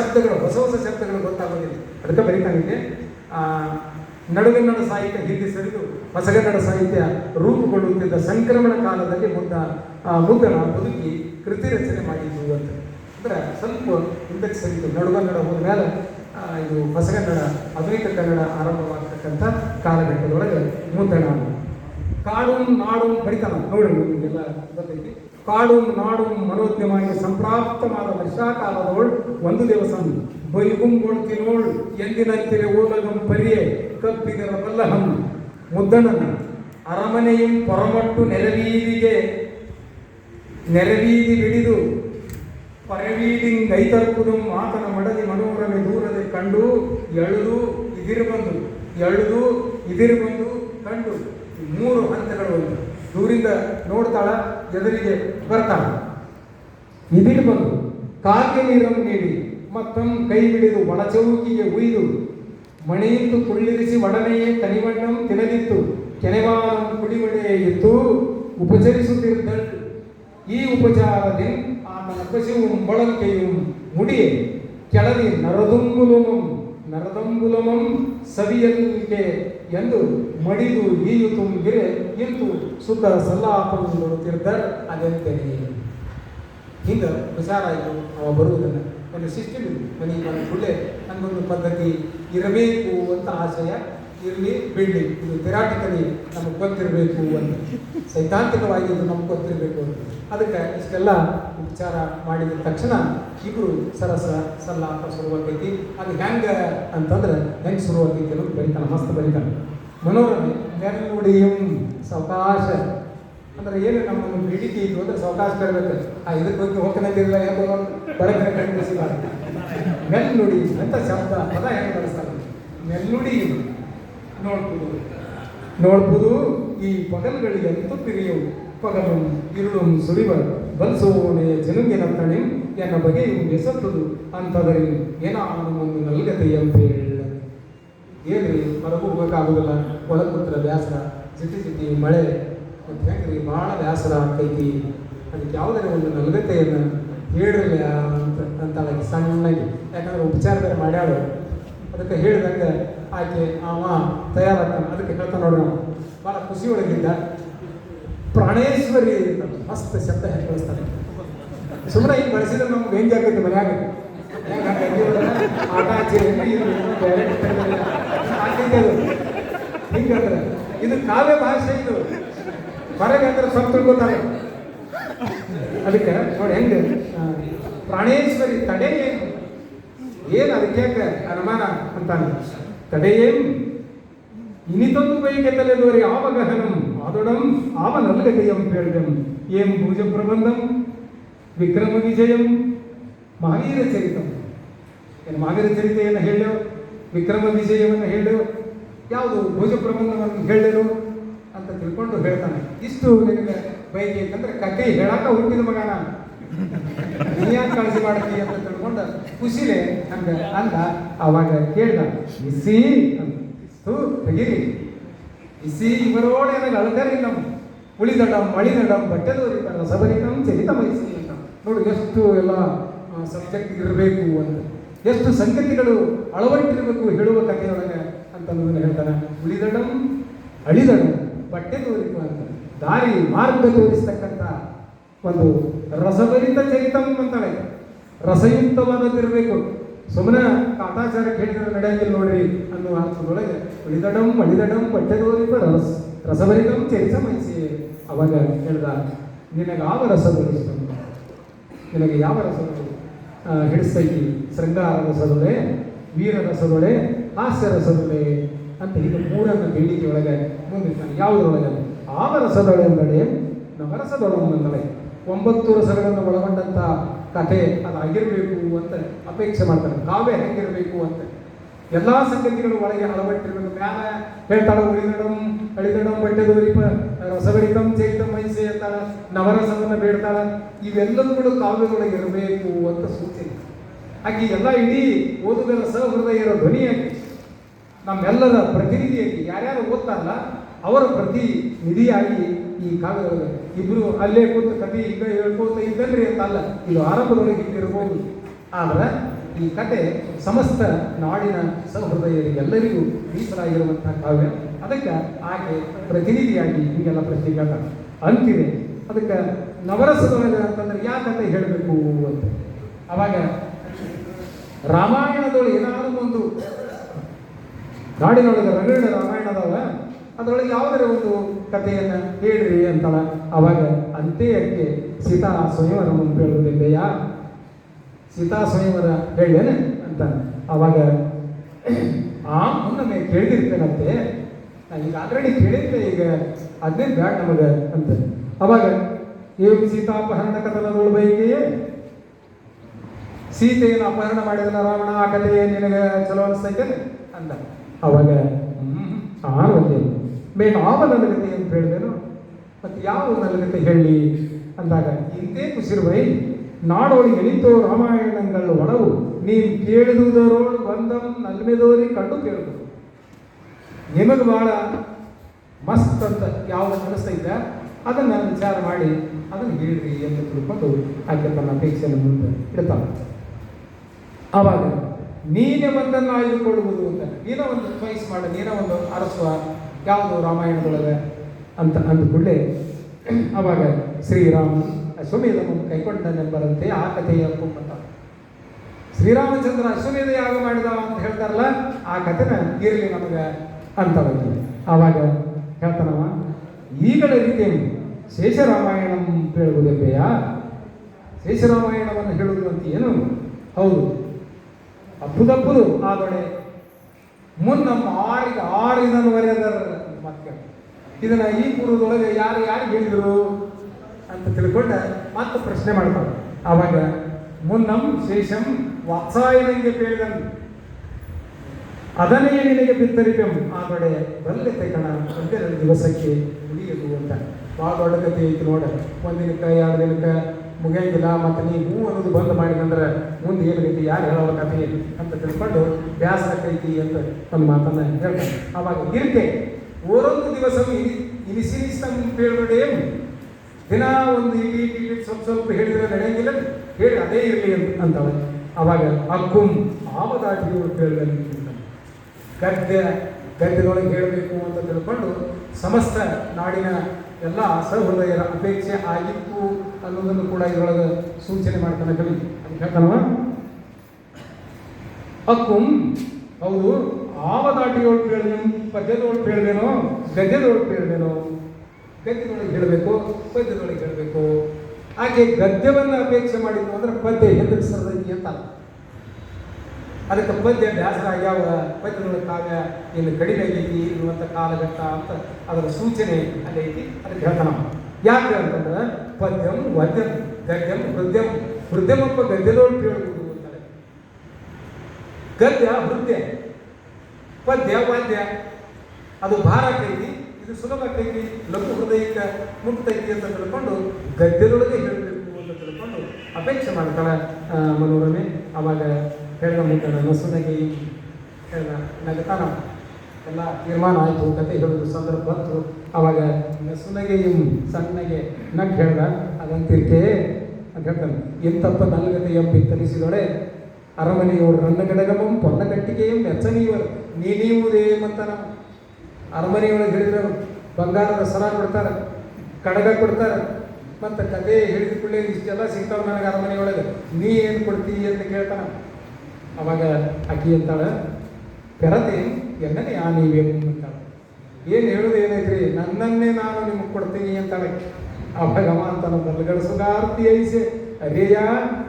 ಶಬ್ದಗಳು, ಹೊಸ ಹೊಸ ಶಬ್ದಗಳು ಗೊತ್ತಾಗೋದಿಲ್ಲ ಅದಕ್ಕೆ ಬರೀತಾನಿಗೆ ನಡುಗನ್ನಡ ಸಾಹಿತ್ಯ, ಹಿಂದೆ ಸರಿದು ಹೊಸಗನ್ನಡ ಸಾಹಿತ್ಯ ರೂಪುಗೊಳ್ಳುತ್ತಿದ್ದ ಸಂಕ್ರಮಣ ಕಾಲದಲ್ಲಿ ಮುದ್ದ ಮುದ್ದನ ಬದುಕಿ ಕೃತಿ ರಚನೆ ಮಾಡಿದ್ದು ಅಂತ. ಅಂದ್ರೆ ಸ್ವಲ್ಪ ಹಿಂದಕ್ಕೆ ಸರಿತು ನಡುಗನ್ನಡ ಹೋದ ಮೇಲೆ ಇದು ಹೊಸಗನ್ನಡ ಆಧುನಿಕ ಕನ್ನಡ ಆರಂಭವಾಗತಕ್ಕಂಥ ಕಾಲಘಟ್ಟದೊಳಗೆ ಮುದ್ದಣ ಕಾಡು ನಾಡು ಬರಿತಾನ ನೋಡಿ ನಿಮಗೆಲ್ಲ ಗೊತ್ತೈತಿ. ಕಾಡು ನಾಡು ಮನೋಜ್ಞವಾಗಿ ಸಂಪ್ರಾಪ್ತವಾದ ವರ್ಷಾಕಾಲದೋಳ್ ಒಂದು ದಿವಸ ಬೈಗುಂಗೊಳ್ತಿನೋಳ್ ಎಂದಿನಂತಿರೆ ಓಲಗಂ ಪರಿಯೆ ಕಪ್ಪಿಗರ ಬಲ್ಲಹಂ ಮುದ್ದಣನ ಅರಮನೆಯ ಪೊರಮಟ್ಟು ನೆರವೀದಿಗೆ, ನೆರವೀದಿ ಬಿಡಿದು ಪರವೀಡಿಂಗ್ ಗೈತರ್ಪುದು ಆತನ ಮಡದಿ ಮನೋರಮೆ ದೂರದೆ ಕಂಡು, ಎಳೆದು ಇದಿರು ಬಂದು, ಎಳೆದು ಇದಿರು ಬಂದು ಕಂಡು, ಮೂರು ಹಂತಗಳು ದೂರಿಂದ ನೋಡ್ತಾಳ ಎದುರಿಗೆ ಬರ್ತಾನೆ. ಇದಿರು ಬಂದು, ಕಾಗೆ ನೀರನ್ನು ನೀಡಿ, ಮತ್ತೊಂದು ಕೈ ಹಿಡಿದು ಒಳಚೌಕಿಗೆ ಉಯ್ದು ಮಣಿಯಿತ್ತು ಕುಳ್ಳಿರಿಸಿ ಒಡನೆಯೇ ಕನಿವಣ್ಣಂ ತಿನ್ನಲಿತ್ತು ಕೆನೆವಾನ ಕುಡಿಮಣೆಯೇ ಇತ್ತು ಉಪಚರಿಸುತ್ತಿದ್ದಳು ಈ ಉಪಚಾರದಿ ಆತನ ಕಸಿವು ಮೊಳಕೆಯು ಮುಡಿ ಕೆಳದಿ ನರದುಂಗುಲುಮಂ, ನರದಂಗುಲಮಂ ಸವಿಯಲಿಕೆ ಎಂದು ಮಡಿದು ಈಯು ತುಂಬಿರೆ ಇಂತು ಸುತ್ತ ಸಲ್ಲಾಪನ್ನು ನೋಡುತ್ತಿರ್ತಾರೆ ಅದೆಂತನೇ ಹಿಂದೆ ವಿಚಾರ ಆಯಿತು ಅವ ಬರುವುದನ್ನು ಒಂದು ಸಿಸ್ಟಮ್ ಮನೆ ಬಂದ ನನಗೊಂದು ಪದ್ಧತಿ ಇರಬೇಕು ಅಂತ ಆಶಯ ಇರಲಿ, ಬಿಡಲಿ. ಇದು ಥೆರಾಟಿಕಲಿ ನಮಗೆ ಗೊತ್ತಿರಬೇಕು ಅಂತ. ಸೈದ್ಧಾಂತಿಕವಾಗಿ ಇದು ನಮ್ಗೆ ಗೊತ್ತಿರಬೇಕು ಅಂತ. ಅದಕ್ಕೆ ಇಷ್ಟೆಲ್ಲ ವಿಚಾರ ಮಾಡಿದ ತಕ್ಷಣ ಇಬ್ಬರು ಸರಸ ಅಂತ ಶುರುವಾಗೈತಿ. ಅದು ಹೆಂಗೆ ಅಂತಂದ್ರೆ ಹೆಂಗೆ ಶುರುವಾಗೈತಿ ಅನ್ನೋದು ಬರೀತಾನೆ, ಮಸ್ತ್ ಬರೀತಾನೆ. ಮನೋರಮೆ ನೆರಳುಡಿಯಂ ಸಾವಕಾಶ. ಅಂದ್ರೆ ಏನು ನಮ್ಮ ಒಂದು ಬೇಡಿಕೆ ಇತ್ತು ಅಂದ್ರೆ ಸಾವಕಾಶ ಬರಬೇಕು ಆ ಇದಕ್ಕೆ ಬಗ್ಗೆ ಹೋಗ್ತಾನಿಲ್ಲ ಯಾಕೋ ಬರಕ ಖಂಡಿಸಿಲ್ಲ ಮೆಲ್ನುಡಿ ಅಂತ ಶಬ್ದ, ಪದ ಹೆಂಗೆ ಬಳಸ್ತಾರೆ? ಮೆಲ್ನುಡಿ ನೋಡ್ಬೋದು. ನೋಡ್ಬೋದು, ಈ ಪಗಲ್ಗಳಿಗೆ ಅಂತ ಪಿರಿಯವು. ಪಗಲು, ಇರುಳು ಸುಳಿವ. ಬಲ್ಸೋಣೆ ಜನುಗಿನ ತಣಿ ಎನ್ನ ಬಗೆಯು ಎಸತ್ತದು. ಅಂತದರೆ ಏನಾನು ಒಂದು ನಲ್ಗತೆ ಅಂತ ಹೇಳ. ಏನ್ರಿ ಹೊರಗೆ ಹೋಗ್ಬೇಕಾಗೋದಿಲ್ಲ ಒಳಗೆ ಕೂತ್ರ ಜಿಟ್ಟಿ ಜಿಟಿ ಜಿಟಿ ಮಳೆ. ಮತ್ತು ಹೆಂಗ್ರಿ ಭಾಳ ಬೇಸರ ಆಗ್ತೈತಿ ಅದಕ್ಕೆ ಯಾವುದೇ ಒಂದು ನಲ್ಗತೆಯನ್ನು ಹೇಳ್ರಲ್ಲ ಅಂತ ಅಂತಾಳೆ ಸಣ್ಣಗೆ. ಯಾಕಂದ್ರೆ ಉಪಚಾರದಲ್ಲಿ ಮಾಡ್ಯಾಳು ಅದಕ್ಕೆ ಹೇಳಿದಂಗೆ ಆಕೆ ಅವ ತಯಾರಾಗ್ತಾನೆ. ಅದಕ್ಕೆ ಹೇಳ್ತಾನೆ ನಾವು ಭಾಳ ಖುಷಿ ಒಳಗಿದ್ದ ಪ್ರಾಣೇಶ್ವರಿ ಮಸ್ತ್ ಶಬ್ದ ಹೆಂಗೆ ಬಳಸ್ತಾನೆ ಸುಮ್ಮನೆ ಹಿಂಗೆ ಬಳಸಿದ್ರೆ ನಮ್ಗೆ ಹೆಂಗೆ ಆಗುತ್ತೆ ಮನ್ಯಾಗ. ಆಟ ಆಚೆ ಹೆಂಗೆ ಇದು ಕಾವ್ಯ ಭಾಷೆ ಇದು. ಹೊರಗೆ ಅಂದ್ರೆ ಸ್ವಲ್ಪ ತಿಳ್ಕೊತಾರೆ. ಅದಕ್ಕೆ ನೋಡಿ ಹೆಂಗೆ? ಪ್ರಾಣೇಶ್ವರಿ ತಡೆ ಏನು ಅದಕ್ಕೆ ಅನುಮಾನ ಅಂತಾನೆ ತಡೆಯೇಂ ಇನಿತೊಂದು ಬೈಕೆ ತಲೆದೋರಿ ಆವಗಹನಂ ಆದೊಡಂ ಆವ ನಲ್ಗತೆಯಂ ಹೇಳಿದಂ ಏಂ ಭೂಜ ಪ್ರಬಂಧಂ ವಿಕ್ರಮ ವಿಜಯಂ ಮಹಾವೀರ ಚರಿತಂ ಏನು ಮಹಾವೀರ ಚರಿತೆಯನ್ನು ಹೇಳೋ ವಿಕ್ರಮ ವಿಜಯವನ್ನು ಹೇಳು ಯಾವುದು ಭೋಜ ಪ್ರಬಂಧವನ್ನು ಹೇಳಿರು ಅಂತ ತಿಳ್ಕೊಂಡು ಹೇಳ್ತಾನೆ. ಇಷ್ಟು ನಿನಗೆ ಬೈಕೆ ಅಂತಂದ್ರೆ ಕಥೆ ಹೇಳಾಕ ಹುಟ್ಟಿದ ಮಗ ನಾನು ನೀ ಯಾಕೆ ಕಾಳಜಿ ಮಾಡ್ತೀ ಅಂತ ತಿಳ್ಕೊಂಡು ಖುಷಿಲೆ ಹಂಗ ಅಂದ. ಅವಾಗ ಕೇಳ್ದ ಬಿಸಿ ಅಂತ ಥೂ, ತೆಗೀರಿ. ಇಸಿ ಇವರೋಡೆ ನನಗೆ ಅಳದರಿ ನಮ್ಮ ಉಳಿದಡಂ ಮಳಿದಡಂ ಬಟ್ಟೆದೋರಿ ರಸಬರಿಕಂ ಚರಿತ ಮೈಸಿ ಅಂತ ನೋಡಿ ಎಷ್ಟು ಎಲ್ಲ ಸಬ್ಜೆಕ್ಟ್ ಇರಬೇಕು ಅಂತ. ಎಷ್ಟು ಸಂಗತಿಗಳು ಅಳವಟ್ಟಿರಬೇಕು ಹೇಳುವ ಕಥೆಯೊಳಗೆ ಅಂತ ಹೇಳ್ತಾನೆ. ಉಳಿದಡಂ ಅಳಿದಡಂ ಬಟ್ಟೆ ತೋರಿತು ಅಂತ. ದಾರಿ ಮಾರ್ಗ ತೋರಿಸ್ತಕ್ಕಂಥ ಒಂದು ರಸಭರಿತ ಚರಿತಂ ಅಂತಾಳೆ ರಸಯುಕ್ತವಾದದ್ದಿರಬೇಕು ಸುಮ್ಮನೆ ಕಾಟಾಚಾರಕ್ಕೆ ಹೇಳಿದ್ರೆ ನಡೆಯಂಗಿಲ್ಲ ನೋಡ್ರಿ ಅನ್ನುವ ಅರ್ಥದೊಳಗೆ ಉಳಿದಡಂ ಅಳಿದಡಂ ಪಠ್ಯದೋರಿ ರಸ, ರಸಭರಿತಂ ಚರಿತ ಮನಸ್ಸಿ ಅವಾಗ ಹೇಳ್ದ ನಿನಗೆ ಯಾವ ರಸ ಬರುತ್ತೆ ನಿನಗೆ ಯಾವ ರಸ ಹಿಡಿಸ್ತೈತಿ ಶೃಂಗಾರ ರಸದೊಳೆ ವೀರ ರಸದೊಳೆ ಹಾಸ್ಯ ರಸದೊಳೆ ಅಂತ ಇದು ಮೂರನ್ನು ಬೇಡಿಕೆ ಒಳಗೆ ಮುಂದಿರ್ತಾನೆ ಯಾವುದರೊಳಗೆ? ಆವ ರಸದೊಳೆ ಎಂದಡೆ ಒಂದು ಎಂದಳೆ ಒಂಬತ್ತು ರಸಗಳನ್ನು ಒಳಗೊಂಡಂತ ಕಥೆ ಅದಾಗಿರಬೇಕು ಅಂತ ಅಪೇಕ್ಷೆ ಮಾಡ್ತಾರೆ. ಕಾವ್ಯ ಹೆಂಗಿರಬೇಕು ಅಂತ. ಎಲ್ಲಾ ಸಂಗತಿಗಳು ಒಳಗೆ ಅಳವಟ್ಟಿರಬೇಕು. ಮ್ಯಾಲ ಹೇಳ್ತಾಳೆ, ಉಳಿದಡಂ, ಅಳಿದಡಂ ಬಟ್ಟೆದೋರಿಪ ರಸಭರಿತಂ ಚೈತ, ಮೈಸೆ ಅಂತಾಳ, ನವರಸವನ್ನು ಬೇಡ್ತಾಳ. ಕೂಡ ಕಾವ್ಯದೊಳಗೆ ಇರಬೇಕು ಅಂತ ಸೂಚನೆ. ಹಾಗೆ ಎಲ್ಲ ಇಡೀ ಓದುಗರ ಸಹೃದಯರ ಧ್ವನಿಯಾಗಿ, ನಮ್ಮೆಲ್ಲರ ಪ್ರತಿನಿಧಿಯಾಗಿ, ಯಾರ್ಯಾರು ಓದ್ತಾರಲ್ಲ, ಅವರ ಪ್ರತಿ ನಿಧಿಯಾಗಿ ಈ ಕಾವ್ಯದೊಳಗೆ ಇಬ್ರು ಅಲ್ಲೇ ಕೂತು ಕತೆ ಈಗ ಹೇಳ್ಕೋತ ಇದ್ದಲ್ರಿ ಅಂತ ಅಲ್ಲ. ಇದು ಆರಂಭದೊಳಗೆ ಇಟ್ಟಿರ್ಬೋದು ಆದ್ರೆ ಈ ಕತೆ ಸಮಸ್ತ ನಾಡಿನ ಸಹೃದಯರಿಗೆಲ್ಲರಿಗೂ ಮೀಸಲಾಗಿರುವಂತಹ ಕಾವ್ಯ. ಅದಕ್ಕೆ ಆಕೆ ಪ್ರತಿನಿಧಿಯಾಗಿ ಹೀಗೆಲ್ಲ ಪ್ರಶ್ನೆ ಕೇಳ್ತಾಳೆ. ಅಂತಿದೆ, ಅದಕ್ಕೆ ನವರಸದೊಳಗೆ ಅಂತಂದ್ರೆ ಯಾಕಂತ ಹೇಳಬೇಕು ಅಂತ. ಅವಾಗ ರಾಮಾಯಣದೊಳಗೆ ಏನಾದರೂ ಒಂದು ನಾಡಿನೊಳಗೆ ರಗಡ ರಾಮಾಯಣ ಅದಾವ ಅದರೊಳಗೆ ಯಾವುದರ ಒಂದು ಕಥೆಯನ್ನು ಹೇಳ್ರಿ ಅಂತಳ ಅವಾಗ ಅಂತ್ಯಕ್ಕೆ ಸೀತಾ ಸ್ವಯಂವರವನ್ನು ಹೇಳುವುದಿದೆಯಾ ಸೀತಾ ಸ್ವಯಂವರ ಹೇಳೇನೆ ಅಂತ ಅವಾಗ ಆ ಮುನ್ನೆ ಕೇಳಿರ್ತೇನಂತೆ ಈಗ ಆಲ್ರೆಡಿ ಕೇಳಿದ್ದೆ, ಈಗ ಅದನ್ನೇ ಬ್ಯಾಡ ನಮಗೆ ಅಂತ ಅವಾಗ ಏವು ಸೀತಾಪಹರಣ ಕಥನದೊಳ ಬೈಕೆಯೇ ಸೀತೆಯನ್ನು ಅಪಹರಣ ಮಾಡಿದ ರಾವಣ, ಆ ಕಥೆ ನಿನಗೆ ಚಲೋ ಅನಿಸ್ತೈತೆ ಅಂತ ಅವಾಗ ಆರು ಆವ ನಲಗತೆ ಅಂತ ಹೇಳಿದೆನು? ಮತ್ತೆ ಯಾವ ನಲಗತೆ ಹೇಳಿ ಅಂದಾಗ ಇಂತೇ ಕುಸಿರುವೈ ನಾಡೋಳಿ ಎಳಿತೋ ರಾಮಾಯಣಗಳ ಒಡವು, ನೀನು ಕೇಳಿದುದರೋಳು ಬಂದಂ ನಲ್ಮೆದೋರಿ ಕಂಡು ಕೇಳುದು. ನಿಮಗೆ ಬಹಳ ಮಸ್ತ್ ಅಂತ ಯಾವ್ದು ಅನಿಸ್ತೈತೆ ಅದನ್ನು ವಿಚಾರ ಮಾಡಿ ಅದನ್ನು ಹೇಳ್ರಿ ಅಂತ ತಿಳ್ಕೊಂಡು ಆಕೆ ತನ್ನ ಅಪೇಕ್ಷೆಯನ್ನು ಮುಂದೆ ಇಡ್ತಾನೆ ಆವಾಗ, ನೀನೇ ಒಂದನ್ನು ಆಯ್ದುಕೊಳ್ಳುವುದು ಅಂತ. ನೀನ ಒಂದು ಚಾಯ್ಸ್ ಮಾಡ, ನೀನೋ ಒಂದು ಅರಸುವ ಯಾವುದು ರಾಮಾಯಣದೊಳಗೆ ಅಂತ ಅಂದುಕೊಳ್ಳೆ ಅವಾಗ ಶ್ರೀರಾಮ ಅಶ್ವಮೇಧವನ್ನು ಕೈಕೊಂಡನೆಂಬರಂತೆ ಆ ಕಥೆಯ ಕುಮ್ಮತ ಶ್ರೀರಾಮಚಂದ್ರ ಅಶ್ವಮೇಧ ಯಾಗ ಮಾಡಿದ ಅಂತ ಹೇಳ್ತಾರಲ್ಲ, ಆ ಕಥೆನ ಇರಲಿ ನಮಗೆ ಅಂತವಾಗಿ ಆವಾಗ ಹೇಳ್ತಾನವ ಈಗಳ ಅಂತ ಶೇಷರಾಮಾಯಣಂ ಹೇಳುವುದಿದೆಯಾ ಶೇಷರಾಮಾಯಣವನ್ನು ಹೇಳುವುದು ಅಂತ ಏನು? ಹೌದು. ಅಪ್ಪುದಪ್ಪುದು ಆದೊಡೆ ಮುನ್ನಮ್ಮ ಆರಿಗೆ ಆರು ಇದನ್ನುವರೆ ಅದರ ಮತ್ತೆ ಇದನ್ನ ಈ ಪೂರ್ವದೊಳಗೆ ಯಾರು ಯಾರು ಹೇಳಿದರು ಅಂತ ತಿಳ್ಕೊಂಡ ಮತ್ತೆ ಪ್ರಶ್ನೆ ಮಾಡ್ತಾರೆ ಆವಾಗ ಮುನ್ನಂ ಶೇಷಂ ವಾತ್ಸಾಯನಿಗೆ ಕೇಳಿದನು ಅದನ್ನೇ ನಿನಗೆ ಬಿತ್ತರಿಪೆಂ. ಆ ಕಡೆ ಬಲ್ಲೆ ತೆಕಣ ಒಂದೆರಡು ದಿವಸಕ್ಕೆ ಉಳಿಯದು ಅಂತ. ಭಾಳ ದೊಡ್ಡ ಕಥೆ ಐತಿ ನೋಡ. ಒಂದಿನಕ್ಕೆ, ಎರಡು ದಿನಕ್ಕೆ ಮುಗಿಯಂಗಿಲ್ಲ, ಮತ್ತು ನೀ ಹೂ ಅನ್ನೋದು ಬಂದ್ ಮಾಡಿದಂದ್ರೆ ಮುಂದೆ ಏನಾಗೈತಿ ಯಾರು ಹೇಳೋ ಕಥೆ ಅಂತ ತಿಳ್ಕೊಂಡು ಬ್ಯಾಸರಕ್ಕೈತಿ ಅಂತ ಒಂದು ಮಾತನ್ನ ಹೇಳ್ತಾರೆ ಆವಾಗ ಇರ್ಕೆ ಓರೊಂದು ದಿವಸ ಇನಿಸಿನಿಸ್ತಂ ಏನು? ದಿನ ಒಂದು ಇಲ್ಲಿ ಸ್ವಲ್ಪ ಸ್ವಲ್ಪ ಹೇಳಿದ್ರೆ ನಡೆಯಂಗಿಲ್ಲ. ಹೇಳಿ, ಅದೇ ಇರಲಿ ಅಂತ ಅವಾಗ ಅಕ್ಕುಂ ಆವದಾಟಿಯವರು ಕೇಳಿದಲ್ಲಿ ಗದ್ದೆ, ಗದ್ದೆದೊಳಗೆ ಹೇಳಬೇಕು ಅಂತ ತಿಳ್ಕೊಂಡು ಸಮಸ್ತ ನಾಡಿನ ಎಲ್ಲ ಸಹೃದಯರ ಅಪೇಕ್ಷೆ ಆಗಿತ್ತು. ಅನ್ನೋದನ್ನು ಕೂಡ ಇದರೊಳಗೆ ಸೂಚನೆ ಮಾಡ್ತಾನೆ ಕವಿ. ಅಂತ ಹೇಳ್ತಾನವ ಅಕ್ಕುಂ, ಹೌದು ಆವ ದಾಟಿಯೊಳಗೆ ಹೇಳಿದೆನು ಪದ್ಯದೊಳಗೆ ಹೇಳಿದೇನೋ ಗದ್ಯದೊಳಗೆ ಹೇಳಿದೇನೋ ಗದ್ಯದೊಳಗೆ ಹೇಳಬೇಕು, ಪದ್ಯದೊಳಗೆ ಹೇಳಬೇಕು. ಹಾಗೆ ಗದ್ಯವನ್ನು ಅಪೇಕ್ಷೆ ಮಾಡಿದ್ರು ಅಂದ್ರೆ ಪದ್ಯ ಹೆದರಿಸದೈತಿ ಅಂತ. ಅದಕ್ಕೆ ಪದ್ಯ ಬ್ಯಾಸರ ಆಗ್ಯಾವ, ಪದ್ಯದೊಳಗೆ ಕಾವ್ಯ ಇನ್ನು ಕಡಿಮೆ ಆಗೈತಿ ಇರುವಂಥ ಕಾಲಘಟ್ಟ ಅಂತ ಅದರ ಸೂಚನೆ ಐತಿ. ಅದಕ್ಕೆ ಹೇಳ್ತಾನ ಯಾಕೆ ಅಂತಂದ್ರೆ ಪದ್ಯಂ ವದ್ಯಂ ಗದ್ಯಂ ಹೃದಯಂ. ಹೃದಯಮಪ್ಪ ಗದ್ಯದೊಳಗೆ ಕೇಳಬಹುದು ಅಂತಾರೆ. ಗದ್ಯ ಹೃದಯ. ಪದ್ಯ ವಾದ್ಯ. ಅದು ಭಾರ ಕೈತಿ ಇದು ಸುಲಭ ಕೈತಿ ಲಘು ಹೃದಯಕ್ಕೆ ಮುಕ್ತೈತಿ ಅಂತ ತಿಳ್ಕೊಂಡು ಗದ್ಯದೊಳಗೆ ಹೇಳಬೇಕು ಅಂತ ತಿಳ್ಕೊಂಡು ಅಪೇಕ್ಷೆ ಮಾಡ್ತಾಳೆ ಮನೋರಮೆ. ಅವಾಗ ಹೇಳ್ದ ಮುಂದೆ ನಸುನಗಿ ಹೇಳ್ದ ನಗತಾನ. ಎಲ್ಲ ತೀರ್ಮಾನ ಆಯಿತು, ಕತೆ ಹೇಳೋದು ಸಂದರ್ಭ ಬಂತು ಅವಾಗ ನಸುನಗೆ ಇಮ್ ಸಣ್ಣಗೆ ನಗ್ ಹೇಳ್ದ ಅದಂತಿರ್ಕೆ ಅಂತ ಹೇಳ್ತಾನೆ, ಎಂತಪ್ಪ ನಲ್ಗತೆ ಎಂಬಿ ತರಿಸಿದೊಳೆ ಅರಮನೆಯವರು ರನ್ನ ಗಡಗಮಂ ಪೊನ್ನ ಕಟ್ಟಿಗೆಯಂ ಮೆಚ್ಚನೆಯವರು ನೀನೀವುದೇ ಅಂತ ನಾವು ಅರಮನೆಯೊಳಗೆ ಹೇಳಿದ್ರೆ, ಬಂಗಾರದ ಸರ ಕೊಡ್ತಾರೆ, ಕಡಗ ಕೊಡ್ತಾರೆ, ಮತ್ತು ಕತೆ ಹೇಳಿದ ಕೂಡಲೇ ಇಷ್ಟೆಲ್ಲ ಸಿಗ್ತಾವೆ ನನಗೆ ಅರಮನೆಯೊಳಗೆ, ನೀ ಏನು ಕೊಡ್ತೀ? ಅಂತ ಕೇಳ್ತಾನ. ಅವಾಗ ಅಕ್ಕಿ ಅಂತಾಳೆ ಪೆರತೆ ಎನ್ನನೇ ಆ ನೀವೇನು? ಅಂತಾಳೆ. ಏನು ಹೇಳೋದು ಏನೈತ್ರಿ? ನನ್ನನ್ನೇ ನಾನು ನಿಮಗೆ ಕೊಡ್ತೀನಿ ಅಂತಾಳೆ ಆ ಭಗವಂತನ ಸುಗಾರ್ತಿ ಸುಧಾರ್ತಿ ಐಸೆ, ಅರೇಯ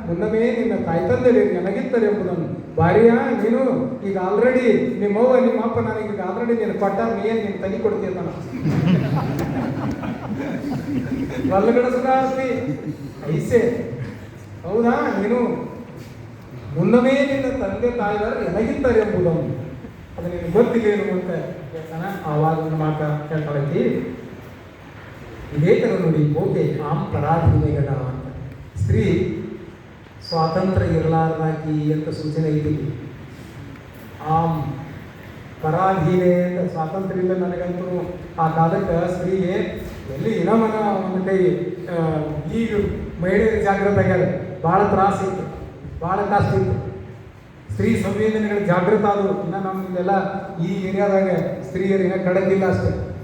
ಮುನ್ನಮೇ ನಿನ್ನ ತಾಯಿ ತಂದೆ ನನಗಿತ್ತರೆ ಎಂಬುದನ್ನು ಬಾರಿಯಾ, ನೀನು ಈಗ ಆಲ್ರೆಡಿ ನಿಮ್ಮವ್ವ ನಿಮ್ಮ ಅಪ್ಪ ನನಗೆ ಈಗ ಆಲ್ರೆಡಿ ನೀನು ಕೊಟ್ಟ ನೀನು ತನಿ ಕೊಡ್ತೀಯ ನಾನು ಸುಧಾರ್ತಿ ಐಸೆ, ಹೌದಾ, ನೀನು ಮುನ್ನಮೇ ನಿನ್ನ ತಂದೆ ತಾಯಿಯವರು ಎನಗಿದ್ದಾರೆ ಎಂಬುದನ್ನು. ಅದು ನಿನಗೆ ಗೊತ್ತಿಲ್ಲೇನು ಅಂತ ಹೇಳ್ತಾನ, ಆವಾಗ ಒಂದು ಮಾತ ಹೇಳ್ತಾಳೈತಿ ಥರ ನೋಡಿ ಓಕೆ ಆಂ ಪರಾಧೀನೆಗಳ ಅಂತ. ಸ್ತ್ರೀ, ಸ್ವಾತಂತ್ರ್ಯ ಇರಲಾರ್ದಾಕಿ ಅಂತ ಸೂಚನೆ ಇದ್ದೀವಿ ಆಮ್ ಪರಾಧೀನೆ ಅಂತ ಸ್ವಾತಂತ್ರ್ಯ ಇಲ್ಲ ನನಗಂತೂ. ಆ ಕಾಲಕ್ಕೆ ಸ್ತ್ರೀಗೆ, ಎಲ್ಲಿ ಇನಮನ ಒಂದು ಕೈ ಈ ಮಹಿಳೆಯರ ಜಾಗೃತ ಆಗ್ಯಾರ ಭಾಳ ತ್ರಾಸ ಇತ್ತು, ಭಾಳ ಕಷ್ಟ ಇತ್ತು. ಸ್ತ್ರೀ ಸಂವೇದನೆಗಳು ಜಾಗೃತ ಆದವು. ಇನ್ನು ನಮ್ಗೆಲ್ಲ ಈ ಏರಿಯಾದಾಗ ಸ್ತ್ರೀಯರಿಗೆ ಕಡಗಿಲ್ಲ ಅಷ್ಟೇ.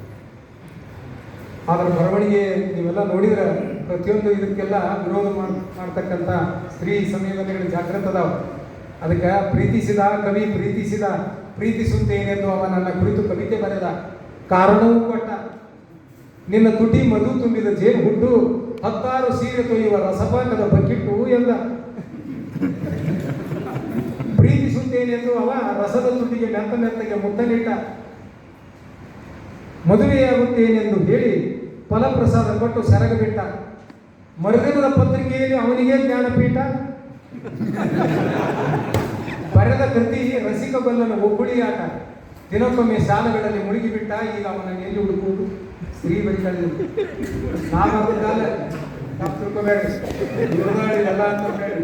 ಆದ್ರೆ ಬರವಣಿಗೆ ನೀವೆಲ್ಲ ನೋಡಿದ್ರೆ ಪ್ರತಿಯೊಂದು ಇದಕ್ಕೆಲ್ಲ ವಿರೋಧ ಮಾಡ್- ಮಾಡ್ತಕ್ಕಂಥ ಸ್ತ್ರೀ ಸಂವೇದನೆಗಳು ಜಾಗೃತ ಅದಾವ. ಅದಕ್ಕೆ ಪ್ರೀತಿಸಿದ ಕವಿ ಪ್ರೀತಿಸಿದ ಪ್ರೀತಿಸುತ್ತೇನೆಂದು ಅವ ನನ್ನ ಕುರಿತು ಕವಿತೆ ಬರೆದ. ಕಾರಣವೂ ಕೊಟ್ಟ. ನಿನ್ನ ತುಟಿ ಮಧು ತುಂಬಿದ ಜೇನು ಹುಟ್ಟು, ಹತ್ತಾರು ಸೀರೆ ತೊಯ್ಯುವ ರಸಪಾಕದ ಬಕ್ಕಿಟ್ಟು ಎಂದ. ಪ್ರೀತಿಸುತ್ತೇನೆಂದು ಅವ ರಸದ ತುಟಿಗೆ ಮೆತ್ತ ಮೆತ್ತಗೆ ಮುತ್ತಲಿಟ್ಟ ಮದುವೆಯಾಗುತ್ತೇನೆಂದು ಹೇಳಿ ಫಲಪ್ರಸಾದ ಕೊಟ್ಟು ಸೆರಗ ಬಿಟ್ಟ. ಮರುದಿನದ ಪತ್ರಿಕೆಯಲ್ಲಿ ಅವನಿಗೆ ಜ್ಞಾನಪೀಠ? ಬರೆದ ಕೃತಿ ರಸಿಕ ಬಲ್ಲನ ಒಬ್ಬುಳಿಯಾಟ ದಿನಕ್ಕೊಮ್ಮೆ ಶಾಲೆಗಳಲ್ಲಿ ಮುಳುಗಿಬಿಟ್ಟ, ಈಗ ಅವನನ್ನು ಎಲ್ಲಿ ಹುಡುಕುವುದು ಸ್ತ್ರೀ ಎಲ್ಲ ಅಂತಬೇಡಿ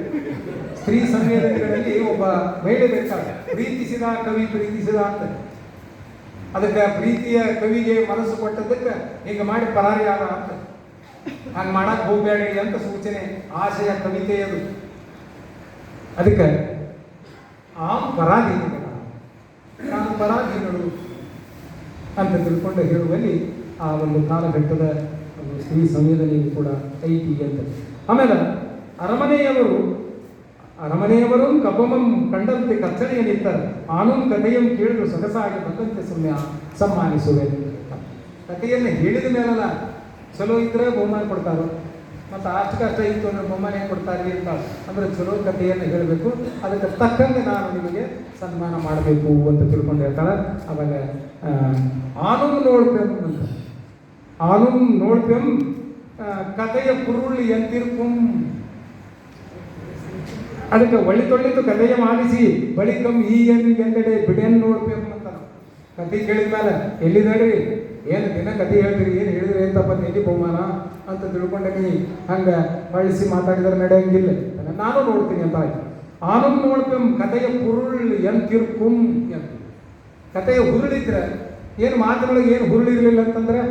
ಸ್ತ್ರೀ ಸಂವೇದನೆಗಳಲ್ಲಿ ಒಬ್ಬ ಮಹಿಳೆ ಬೇಕಾದ ಪ್ರೀತಿಸಿದ ಕವಿ ಪ್ರೀತಿಸಿದ ಅಂತ. ಅದಕ್ಕೆ ಪ್ರೀತಿಯ ಕವಿಗೆ ಮನಸ್ಸು ಕೊಟ್ಟದಕ್ಕೆ ಈಗ ಮಾಡಿ ಪರಾರಿ ಆದ ಅಂತ. ಹಂಗೆ ಮಾಡಕ್ ಹೋಗ್ಬೇಡಿ ಅಂತ ಸೂಚನೆ ಆಶಯ ಕವಿತೆಯದು ಅದಕ್ಕೆ ಆ ಪರಾಧೀನಗಳು ನಾನು ಪರಾಧೀನಗಳು ಅಂತ ತಿಳ್ಕೊಂಡು ಹೇಳುವಲ್ಲಿ ಆ ಒಂದು ಕಾಲಘಟ್ಟದ ಒಂದು ಸ್ತ್ರೀ ಸಮಯದಲ್ಲಿ ಕೂಡ ಐತಿ ಅಂತ. ಆಮೇಲೆ ಅರಮನೆಯವರು ಅರಮನೆಯವರು ಕಪಮಂ ಕಂಡಂತೆ ಕಚ್ಚನೆಯಲ್ಲಿದ್ದರು ಆನೂನ್ ಕಥೆಯಂ ಕೇಳಿದ್ರು ಸೊಗಸಾಗಿ ಬಂದಂತೆ ಸುಮ್ಮನೆ ಸಮ್ಮಾನಿಸುವೆ. ಕಥೆಯನ್ನು ಹೇಳಿದ ಮೇಲಲ್ಲ, ಚಲೋ ಇದ್ರೆ ಬಹುಮಾನ ಕೊಡ್ತಾರೋ? ಮತ್ತು ಅಷ್ಟು ಕಷ್ಟ ಇತ್ತು ಅಂದ್ರೆ ಬಹುಮಾನ ಏನು ಕೊಡ್ತಾರೆ ಅಂತ ಅಂದ್ರೆ ಚಲೋ ಕಥೆಯನ್ನು ಹೇಳಬೇಕು. ಅದಕ್ಕೆ ತಕ್ಕಂಗೆ ನಾನು ನಿಮಗೆ ಸನ್ಮಾನ ಮಾಡಬೇಕು ಅಂತ ತಿಳ್ಕೊಂಡು ಹೇಳ್ತಾಳೆ. ಆಮೇಲೆ ಆನೂನ್ ನೋಡ್ಪೆಂ ಅಂತ. ಆನೂನ್ ಕಥೆಯ ಪುರುಳಿ ಎಂತಿರ್ಪುಂ ಅದಕ್ಕೆ ಒಳ್ಳೆ ತೊಳ್ಳಿತು ಕಥೆಯ ಮಾಡಿಸಿ ಬಳಿಕಂ ಈ ಎನ್ ಎಂದೆಡೆ ಬಿಡೇನು ನೋಡ್ಬೇಕು ಅಂತ ಕತೆ ಕೇಳಿದ ಮೇಲೆ ಎಲ್ಲಿದಾಡ್ರಿ ಏನು ದಿನ ಕತೆ ಹೇಳ್ತೀರಿ, ಏನು ಹೇಳಿದ್ರೆ ಏನು ತಪ್ಪ ಎಲ್ಲಿ ಬಹುಮಾನ ಅಂತ ತಿಳ್ಕೊಂಡೀನಿ ಹಂಗ ಬಳಸಿ ಮಾತಾಡಿದ್ರೆ ನಡೆಯಂಗಿಲ್ಲ ನಾನು ನೋಡ್ತೀನಿ ಅಂತ ಆಯ್ತು. ಆನು ನೋಡ್ಪೆಂ ಕಥೆಯ ಪುರುಳ್ ಎಂತಿರ್ಕುಂ ಅಂತ ಕಥೆಯ ಹುರುಳಿದ್ರೆ ಏನು ಮಾತಿನೊಳಗೆ ಏನು ಹುರುಳಿರಲಿಲ್ಲ ಅಂತಂದ್ರೆ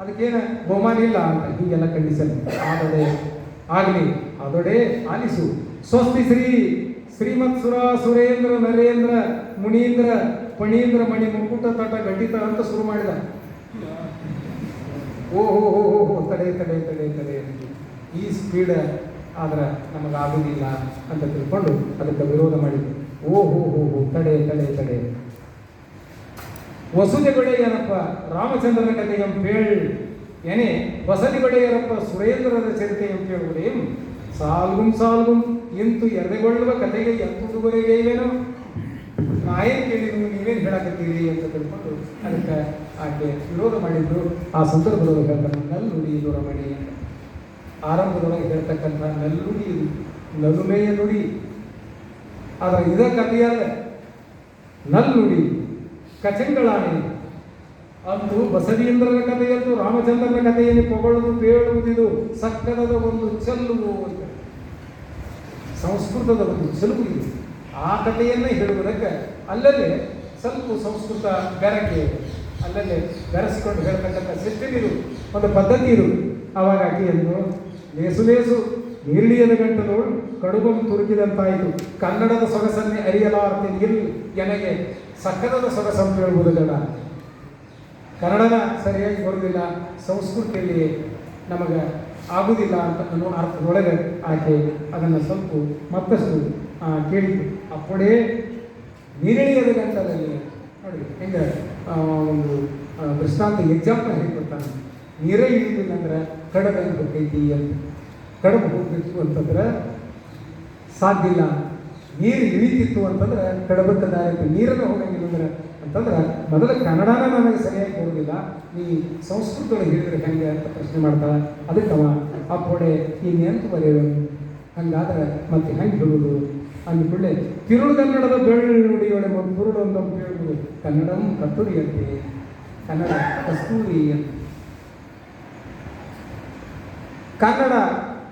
ಅದಕ್ಕೇನು ಬಹುಮಾನ ಇಲ್ಲ ಅಂತ ಹೀಗೆಲ್ಲ ಕಂಡೀಷನ್ ಆದಡೆ ಆಗಲಿ ಅದೊಡೆ ಆಲಿಸು. ಸ್ವಸ್ತಿ ಶ್ರೀ ಶ್ರೀಮತ್ ಸುರ ಸುರೇಂದ್ರ ನರೇಂದ್ರ ಮುನೀಂದ್ರ ಪಣೀಂದ್ರ ಮಣಿ ಮುಕುಟ ತಟ ಘಟಿತ ಅಂತ ಶುರು ಮಾಡಿದ. ಓ, ಹೋ ಹೋ ಹೋ ತಡೆ ತಡೆ ತಡೆ ತಡೆ ಈ ಸ್ಪೀಡ್ ಆದ್ರೆ ನಮಗಾಗುದಿಲ್ಲ ಅಂತ ತಿಳ್ಕೊಂಡು ಅದಕ್ಕೆ ವಿರೋಧ ಮಾಡಿದ್ರು ಓ, ಹೋ ಹೋ ತಡೆ ತಡೆ ತಡೆ. ವಸುದೆಗೊಡೆಯರಪ್ಪ ರಾಮಚಂದ್ರನ ಕಥೆ ಪೇಳ್ ಏನೇ ವಸದಿಗೊಡೆಯರಪ್ಪ ಸುರೇಂದ್ರರ ಚರಿತೆ ಕೇಳುವುದೇಂ ಸಾಲ್ಗುಂ ಸಾಲ್ಗುಂ ಇಂತು ಎರೆಗೊಳ್ಳುವ ಕಥೆಗೆ ಏನೋ ನಾ ಏನು ಕೇಳಿದ್ರು ನೀವೇನು ಹೇಳಕತ್ತೀರಿ ಅಂತ ತಿಳ್ಕೊಂಡು ಅದಕ್ಕೆ ಆಕೆ ವಿರೋಧ ಮಾಡಿದ್ರು ಆ ಸಂದರ್ಭದೊಳಗೆ ಹೇಳ್ತಾರೆ ನಲ್ಲುಡಿ ದುರಮಣಿ ಅಂತ. ಆರಂಭದೊಳಗೆ ಹೇಳ್ತಕ್ಕಂಥ ನಲ್ಲುಡಿ ಇದು, ನಲುಮೆಯ ನುಡಿ. ಆದರೆ ಇದ ಕಥೆಯಲ್ಲ ನಲ್ಲುಡಿ ಕಚಂಗಳಾಣಿ. ಅಂದು ಬಸವೀಂದ್ರನ ಕಥೆಯಂತೂ ರಾಮಚಂದ್ರನ ಕಥೆಯಲ್ಲಿ ಪೊಗಳುವುದು ಪೇಳುವುದಿದು ಸಕ್ಕರದ ಒಂದು ಚೆಲ್ಲುವು ಅಂತ. ಸಂಸ್ಕೃತದ ಒಂದು ಚೆಲುವು ಇದೆ. ಆ ಕಥೆಯನ್ನೇ ಹೇಳುವುದಕ್ಕೆ ಅಲ್ಲದೆ ಸ್ವಲ್ಪ ಸಂಸ್ಕೃತ ಬೆರಕೆ ಅಲ್ಲದೆ ಬೆರೆಸಿಕೊಂಡು ಹೇಳ್ತಕ್ಕಂಥ ಸಿಸ್ಟಮ್ ಒಂದು ಪದ್ಧತಿ ಇರು ಅವಾಗ ಆಕೆಯನ್ನು ಲೇಸು ಲೇಸು, ನೀರ್ಳಿಯದ ಗಂಟಲು ತುರುಕಿದಂತಾಯಿತು ಕನ್ನಡದ ಸೊಗಸನ್ನೇ ಅರಿಯಲಾರ್ತೀನಿ ಇಲ್ಲಿ ನನಗೆ ಸಕಲದ ಸೊಗಸನ್ನು ಹೇಳುವುದು ಬೇಡ ಕನ್ನಡನ ಸರಿಯಾಗಿ ಬರುವುದಿಲ್ಲ ಸಂಸ್ಕೃತಿಯಲ್ಲಿ ನಮಗೆ ಆಗುವುದಿಲ್ಲ ಅಂತ ಅನ್ನೋ ಅರ್ಥದೊಳಗೆ ಆಕೆ ಅದನ್ನು ಸ್ವಲ್ಪ ಮತ್ತಷ್ಟು ಕೇಳಿತು. ಅಪ್ಪಡೇ ನೀರಿಳಿಯದ ಗಂಟದಲ್ಲಿ ನೋಡಿ, ಹೆಂಗೆ ಒಂದು ದೃಷ್ಟಾಂತ ಎಕ್ಸಾಂಪಲ್ ಹೇಳ್ಕೊಡ್ತಾನೆ. ನೀರೇ ಇಳಿದಿಲ್ಲ ಅಂದ್ರೆ ಕಡಬ ಹೆಂಗೆ ಹೋಗ್ತೈತಿ ಅಂತ. ಕಡಬ ಹೋಗ್ಬೇಕು ಅಂತಂದ್ರೆ ಸಾಧ್ಯ ಇಲ್ಲ. ನೀರು ಇಳಿತಿತ್ತು ಅಂತಂದ್ರೆ ಕಡಬಕ್ಕೆ ದಾರಿ ನೀರನ್ನು ಹೋಗಂಗಿಲ್ಲ ಅಂದ್ರೆ ಅಂತಂದ್ರೆ ಮೊದಲು ಕನ್ನಡನ ನನಗೆ ಸರಿಯಾಗಿ ಬರೋದಿಲ್ಲ ಈ ಸಂಸ್ಕೃತದೊಳಗೆ ಹೇಳಿದ್ರೆ ಹೆಂಗೆ ಅಂತ ಪ್ರಶ್ನೆ ಮಾಡ್ತಾಳೆ. ಅದಕ್ಕೆ ಅವ ಈ ಇನ್ನೆಂತ ಬರೆಯೋದು ಹಂಗಾದ್ರೆ ಮತ್ತೆ ಹೆಂಗೆ ಹೇಳುವುದು ಅಂದ್ಕೊಳ್ಳೆ ತಿರುಳು ಕನ್ನಡದ ಬೆಳ್ಳುಡಿಯೊಳೆ ಒಂದು ಕುರುಡು ಅಂತ ಕನ್ನಡ ಕನ್ನಡಂ ಕತ್ತುರಿಯಂತೆ. ಕನ್ನಡ ಕಸ್ತೂರಿ ಅಂತ ಕನ್ನಡ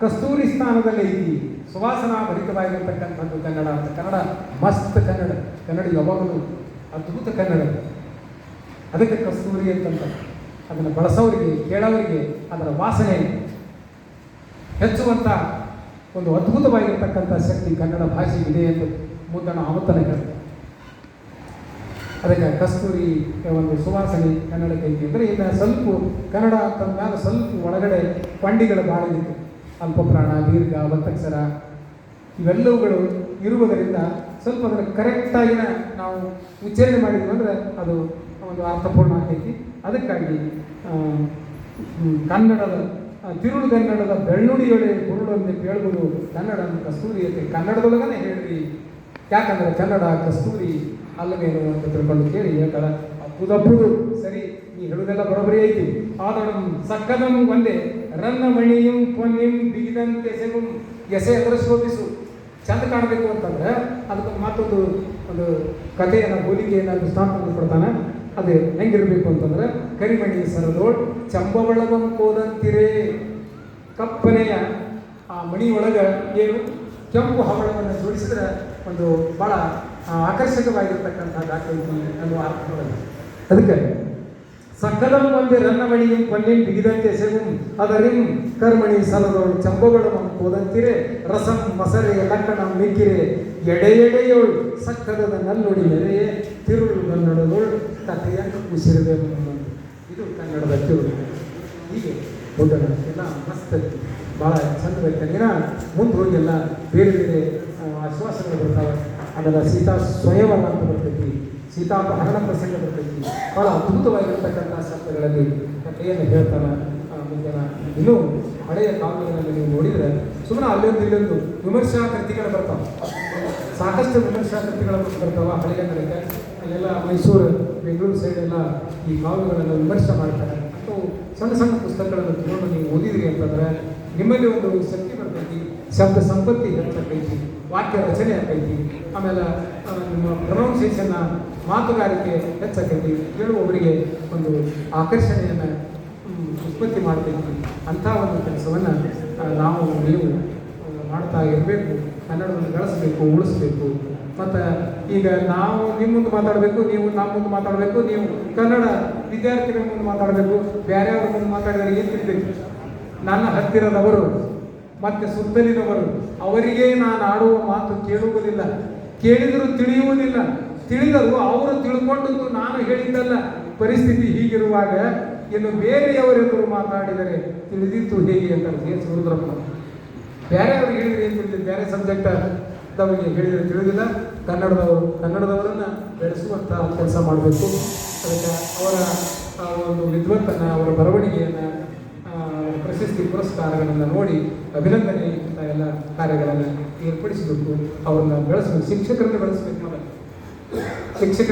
ಕಸ್ತೂರಿ ಸ್ಥಾನದಲ್ಲಿ ಐತಿ ಸುವಾಸನಾ ಭರಿತವಾಗಿರ್ತಕ್ಕಂಥದ್ದು ಕನ್ನಡ ಅಂತ. ಕನ್ನಡ ಮಸ್ತ್ ಕನ್ನಡ. ಕನ್ನಡ ಯಾವಾಗಲೂ ಅದ್ಭುತ ಕನ್ನಡ. ಅದಕ್ಕೆ ಕಸ್ತೂರಿ ಅಂತಂತ ಅದನ್ನು ಬಳಸೋರಿಗೆ, ಕೇಳೋರಿಗೆ ಅದರ ವಾಸನೆ ಹೆಚ್ಚುವಂಥ ಒಂದು ಅದ್ಭುತವಾಗಿರ್ತಕ್ಕಂಥ ಶಕ್ತಿ ಕನ್ನಡ ಭಾಷೆಗಿದೆ ಎಂದು ಮುದ್ದಣ ಆವತ್ತನ ಹೇಳ್ತಾರೆ ಅದಕ್ಕೆ ಕಸ್ತೂರಿ ಒಂದು ಸುವಾಸನೆ ಕನ್ನಡಕ್ಕೆ ಅಂದರೆ ಇನ್ನು ಸ್ವಲ್ಪ ಕನ್ನಡ ಅಂತಂದಾಗ ಸ್ವಲ್ಪ ಒಳಗಡೆ ಪಂಡಿಗಳು ಅಲ್ಪ ಅಲ್ಪಪ್ರಾಣ, ದೀರ್ಘ ಒತ್ತಕ್ಷರ ಇವೆಲ್ಲವುಗಳು ಇರುವುದರಿಂದ ಸ್ವಲ್ಪ ಅದನ್ನು ಕರೆಕ್ಟಾಗಿ ನಾವು ಉಚ್ಚಾರಣೆ ಮಾಡಿದ್ವಿ ಅಂದರೆ ಅದು ಒಂದು ಅರ್ಥಪೂರ್ಣ ಆಗ್ತೈತಿ ಅದಕ್ಕಾಗಿ ಕನ್ನಡದ ತಿರುಳು ಕನ್ನಡದ ಬೆಳ್ಳುಡಿಯೊಳೆ ಅಂತ ಕೇಳುವುದು ಕನ್ನಡ ಅಂತ ಕನ್ನಡದೊಳಗನೆ ಹೇಳ್ರಿ ಯಾಕಂದ್ರೆ ಕನ್ನಡ ಕಸ್ತೂರಿ ಅಲ್ಲವೇನು ಅಂತ ತಿಳ್ಕೊಂಡು ಕೇಳಿ ಹೇಳ್ತಾರೆ ಅಪ್ಪುದಪ್ಪುದು, ಸರಿ, ನೀ ಹೇಳುದೆಲ್ಲ ಬರೋಬ್ಬರಿ ಐತಿ. ಆದಡಂ ಸಕ್ಕದಂ ಒಂದೇ ರನ್ನ ಮಣಿಯಂ ಪೊನ್ನಿಂ ಬಿಗಿದಂತೆ ಎಸೆಗುಂ ಎಸೆ ಅದರ ಚಂದ ಕಾಣಬೇಕು ಅಂತಂದ್ರೆ ಅದಕ್ಕೆ ಮತ್ತೊಂದು ಒಂದು ಕಥೆಯನ್ನು ಹೋಲಿಕೆಯನ್ನು ಸ್ಥಾಪನೆ ಕೊಡ್ತಾನೆ. ಅದು ಹೆಂಗಿರ್ಬೇಕು ಅಂತಂದ್ರೆ, ಕರಿಮಣಿ ಸರದೋಳ್ ಚಂಬವಳವಂ ಕೋದಂತಿರೇ, ಕಪ್ಪನೆಯ ಆ ಮಣಿಯೊಳಗೆ ಏನು ಕೆಂಪು ಹವಳವನ್ನು ಜೋಡಿಸಿದ್ರೆ ಒಂದು ಭಾಳ ಆಕರ್ಷಕವಾಗಿರ್ತಕ್ಕಂಥ ದಾಖಲೆ ಅನ್ನುವ ಅರ್ಥದಲ್ಲಿ ಅದಕ್ಕೆ ಸಕಲಂ ಒಂದೇ ರನ್ನಮಣಿಯಂ ಪನ್ನಿಂ ಬಿಗಿದಂತೆ ಸೆಗುಂ ಅದರಿಂ ಕರ್ಮಣಿ ಸಲದೋಳು ಚಂಬಗಳು ಹೋದಂತಿರೆ ರಸಂ ಮಸರೆ ಲಕ್ಕಣ ಮಿಕ್ಕಿರೆ ಎಡೆ ಎಡೆಯೋಳು ಸಕ್ಕದದ ನಲ್ಲೊಡಿ ನೆರೆಯೇ ತಿರುಳು ಕನ್ನಡದೋಳು ಕಥೆಯ ಉಸಿರಿದೆ ಇದು ಕನ್ನಡದ ತಿರುಳು. ಹೀಗೆ ಹೋಗೋಣ ಎಲ್ಲ ಮಸ್ತ್. ಭಾಳ ಚಂದ ಕಂಗಿನ ಮುಂದೆ ಹೋಗಿ ಎಲ್ಲ ಬೇರೆ ಬೇರೆ ಆಶ್ವಾಸಗಳು ಬರ್ತಾವೆ. ಅದನ್ನು ಸೀತಾ ಸ್ವಯಂವರ ಅಂತ ಬರ್ತೈತಿ. ಸೀತಾಪಹರಣ ಪ್ರಸಂಗದ ಬರ್ತೈತಿ ಬಹಳ ಅದ್ಭುತವಾಗಿರ್ತಕ್ಕಂಥ ಶಬ್ದಗಳಲ್ಲಿ ಕಥೆಯನ್ನು ಹೇಳ್ತಾನೆ ಮುಂದಿನ ಇನ್ನೂ ಹಳೆಯ ಕಾವ್ಯಗಳಲ್ಲಿ ನೀವು ನೋಡಿದರೆ ಸುಮ್ಮನೆ ಅಲ್ಲೊಂದು ಇಲ್ಲೊಂದು ವಿಮರ್ಶಾ ಕೃತಿಗಳು ಬರ್ತಾವೆ. ಸಾಕಷ್ಟು ವಿಮರ್ಶಾ ಕೃತಿಗಳು ಬರ್ತಾವೆ ಹಳೆಯ ಕಡೆಗೆ ಅಲ್ಲೆಲ್ಲ ಮೈಸೂರು, ಬೆಂಗಳೂರು ಸೈಡ್ ಎಲ್ಲ ಈ ಕಾವ್ಯಗಳನ್ನು ವಿಮರ್ಶೆ ಮಾಡ್ತಾರೆ. ಅಥವಾ ಸಣ್ಣ ಸಣ್ಣ ಪುಸ್ತಕಗಳನ್ನು ತಗೊಂಡು ನೀವು ಓದಿದ್ರಿ ಅಂತಂದ್ರೆ ನಿಮ್ಮಲ್ಲಿ ಒಂದು ಶಕ್ತಿ ಬರ್ತೈತಿ, ಶಬ್ದ ಸಂಪತ್ತಿ ಹೆಚ್ಚಾಕೈತಿ ವಾಕ್ಯ ರಚನೆ ಆಕೈತಿ ಆಮೇಲೆ ನಿಮ್ಮ ಪ್ರೊನೌನ್ಸಿಯೇಷನ್ನ ಮಾತುಗಾರಿಕೆ ಹೆಚ್ಚಾಕೈತಿ ಕೇಳುವವರಿಗೆ ಒಂದು ಆಕರ್ಷಣೆಯನ್ನು ಉತ್ಪತ್ತಿ ಮಾಡ್ತೈತಿ ಅಂಥ ಒಂದು ಕೆಲಸವನ್ನು ನಾವು, ನೀವು ಮಾಡ್ತಾ ಇರಬೇಕು. ಕನ್ನಡವನ್ನು ಬೆಳೆಸಬೇಕು, ಉಳಿಸ್ಬೇಕು. ಮತ್ತು ಈಗ ನಾವು ನಿಮ್ಮ ಮುಂದೆ ಮಾತಾಡಬೇಕು, ನೀವು ನಮ್ಮ ಮುಂದೆ ಮಾತಾಡಬೇಕು, ನೀವು ಕನ್ನಡ ವಿದ್ಯಾರ್ಥಿಗಳ ಮುಂದೆ ಮಾತಾಡಬೇಕು ಬೇರೆಯವ್ರ ಮುಂದೆ ಮಾತಾಡಿದರೆ ಏನು ತಿಳ್ಬೇಕು? ನನ್ನ ಹತ್ತಿರದವರು, ಮತ್ತು ಸುತ್ತಲಿನವರು, ಅವರಿಗೆ ನಾನು ಆಡುವ ಮಾತು ಕೇಳುವುದಿಲ್ಲ. ಕೇಳಿದರೂ ತಿಳಿಯುವುದಿಲ್ಲ. ತಿಳಿದರೂ ಅವರು ತಿಳ್ಕೊಂಡದ್ದು ನಾನು ಹೇಳಿದ್ದಲ್ಲ. ಪರಿಸ್ಥಿತಿ ಹೀಗಿರುವಾಗ ಇನ್ನು ಬೇರೆಯವರೆದುರು ಮಾತಾಡಿದರೆ ತಿಳಿದಿತ್ತು ಹೇಗೆ ಅಂತ ಎಸ್ ರುದ್ರಪ್ಪ ಬೇರೆಯವರು ಹೇಳಿದ್ರೆ ಏನು ತಿಳಿದಿಲ್ಲ ಬೇರೆ ಸಬ್ಜೆಕ್ಟ್ ತಮಗೆ ಹೇಳಿದರೆ ತಿಳಿದಿಲ್ಲ. ಕನ್ನಡದವರು, ಕನ್ನಡದವರನ್ನು ಬೆಳೆಸುವಂಥ ಕೆಲಸ ಮಾಡಬೇಕು. ಅದಕ್ಕೆ ಅವರ ಒಂದು ವಿದ್ವತ್ತನ್ನು, ಅವರ ಬರವಣಿಗೆಯನ್ನು ಪ್ರಶಸ್ತಿ ಪುರಸ್ಕಾರಗಳನ್ನು ನೋಡಿ ಅಭಿನಂದನೆ ಎಲ್ಲ ಕಾರ್ಯಗಳನ್ನು ಏರ್ಪಡಿಸಬೇಕು. ಅವರನ್ನು ಬೆಳೆಸಬೇಕು, ಶಿಕ್ಷಕರನ್ನು ಬೆಳೆಸಬೇಕು ಶಿಕ್ಷಕ